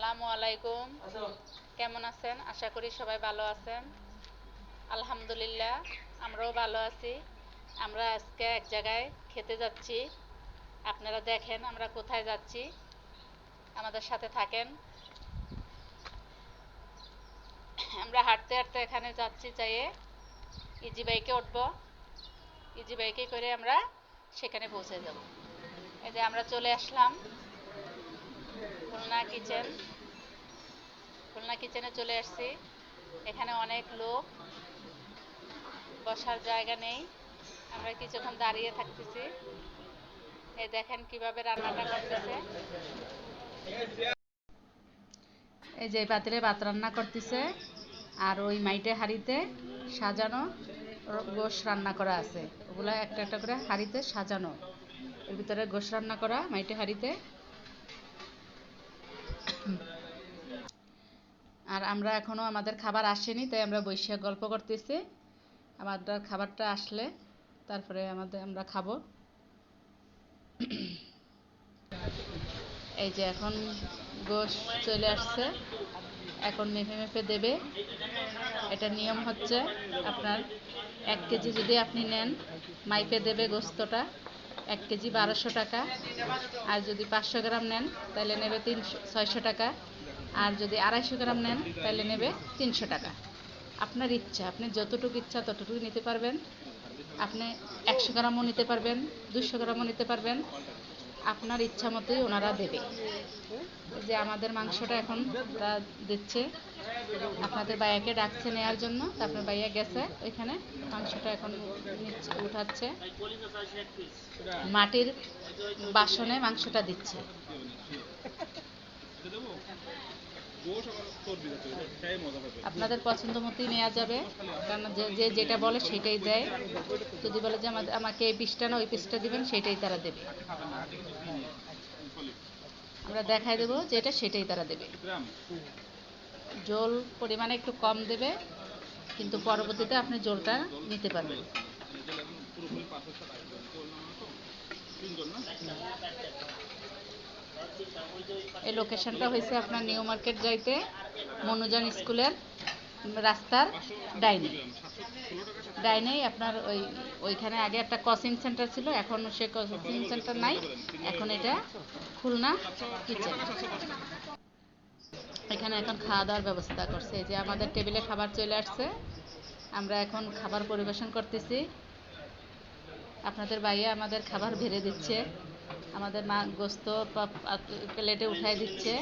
আসসালামু আলাইকুম। কেমন আছেন? আশা করি সবাই ভালো আছেন। আলহামদুলিল্লাহ আমরাও ভালো আছি। আমরা আজকে এক জায়গায় খেতে যাচ্ছি। আপনারা দেখেন আমরা কোথায় যাচ্ছি। আমাদের সাথে থাকেন। আমরা হাঁটতে হাঁটতে এখানে যাচ্ছি চাইয়ে ইজি বাইকে উঠব। ইজি বাইকে করে আমরা সেখানে পৌঁছে যাব। এই যে আমরা চলে আসলাম। খুলনা কিচেন খুলনা কিচেনে চলে আসছি এখানে অনেক লোক। বসার জায়গা নেই। আমরা কিছুক্ষণ দাঁড়িয়ে থাকতেছি। এই দেখেন কীভাবে রান্নাটা করতেছে। এই যে পাতিলে ভাত রান্না করতেছে। আর ওই মাইটে হাড়িতে সাজানো গোশ রান্না করা আছে। ওগুলা একটা একটা করে হাঁড়িতে সাজানো। এর ভিতরে গোশ রান্না করা, মাইটে হাঁড়িতে আর আমরা এখনও আমাদের খাবার আসেনি, তাই আমরা বৈশাখ গল্প করতেছি। আমাদের খাবারটা আসলে, তারপরে আমাদের, আমরা খাব। এই যে এখন গোশ চলে আসছে। এখন মেপে মেপে দেবে। এটা নিয়ম হচ্ছে আপনার এক কেজি যদি আপনি নেন, মাইপে দেবে গোস্তটা এক কেজি বারোশো টাকা। আর যদি পাঁচশো গ্রাম নেন, তাহলে নেবে তিনশো, ছয়শো টাকা। আর যদি আড়াইশো গ্রাম নেন, তাহলে নেবে তিনশো টাকা। আপনার ইচ্ছা, আপনি যতটুকু ইচ্ছা ততটুকু নিতে পারবেন। আপনি একশো গ্রামও নিতে পারবেন, দুশো গ্রামও নিতে পারবেন। আপনার ইচ্ছা মতোই ওনারা দেবে। যে আমাদের মাংসটা এখন ওরা দিচ্ছে। আপনাদের বাইয়াকে ডাকছে নেওয়ার জন্য, তারপরে বাইয়া গেছে, ওইখানে মাংসটা এখন উঠাচ্ছে। মাটির বাসনে মাংসটা দিচ্ছে। আপনাদের পছন্দ মতোই নেওয়া যাবে। কারণ যে যেটা বলে সেটাই দেয়। যদি বলে যে আমাকে এই পিসটা না, ওই পিসটা দিবেন, সেটাই তারা দেবে। আমরা দেখাই দেবো যেটা, সেটাই তারা দেবে। জল পরিমাণে একটু কম দেবে, কিন্তু পরবর্তীতে আপনি জলটা নিতে পারবেন। এই লোকেশনটা হয়েছে আপনার নিউ মার্কেট যাইতে মনুজান স্কুলের রাস্তার ডাইনে। ডাইনেই আপনার ওই, ওইখানে আগে একটা কোচিং সেন্টার ছিল, এখন সে কোচিং সেন্টার নাই, এখন এটা খুলনা কিচেন এখানে এখন খাওয়া দাওয়ার ব্যবস্থা করছে। যে আমাদের টেবিলে খাবার চলে আসছে, আমরা এখন খাবার পরিবেশন করতেছি। আপনাদের বাইরে আমাদের খাবার ভেড়ে দিচ্ছে। আমাদের মা গোস্ত প্লেটে উঠাই দিচ্ছে।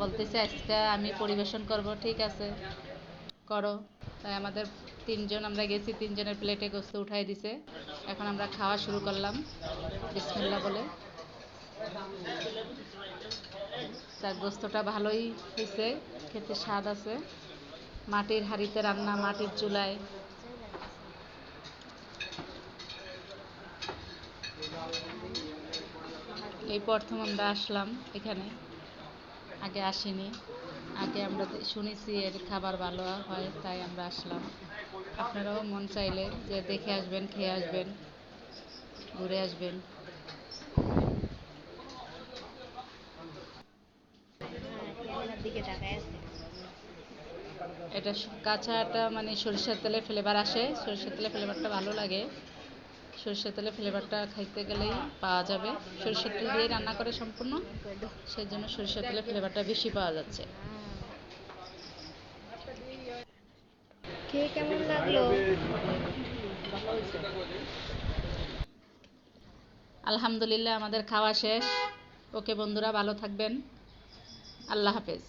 বলতেছে, আজকে আমি পরিবেশন করব, ঠিক আছে। করো। তাই আমাদের তিনজন, আমরা গেছি, তিনজনের প্লেটে গোস্ত উঠাই দিছে। এখন আমরা খাওয়া শুরু করলাম বিসমিল্লা বলে। তার গোস্তটা ভালোই হয়েছে খেতে স্বাদ আছে। মাটির হাঁড়িতে রান্না, মাটির চুলায়। এই প্রথম আমরা আসলাম এখানে। আগে আসিনি। আগে আমরা শুনেছি এর খাবার ভালো হয়, তাই আমরা আসলাম। আপনারাও মন চাইলে যে দেখে আসবেন, খেয়ে আসবেন, ঘুরে আসবেন। এটা কাঁচাটা মানে সরিষার তেলে ফ্লেভার আসে। সরিষার তেলে ফ্লেভারটা ভালো লাগে। সরিষার তেলে ফ্লেভারটা খাইতে গেলেই পাওয়া যাবে। সরিষার তেল দিয়ে রান্না করে সম্পূর্ণ সেই জন্য সরিষার তেলে ফ্লেভারটা বেশি পাওয়া যাচ্ছে। খেয়ে কেমন লাগল? আলহামদুলিল্লাহ আমাদের খাওয়া শেষ। ওকে বন্ধুরা ভালো থাকবেন। আল্লাহ হাফেজ।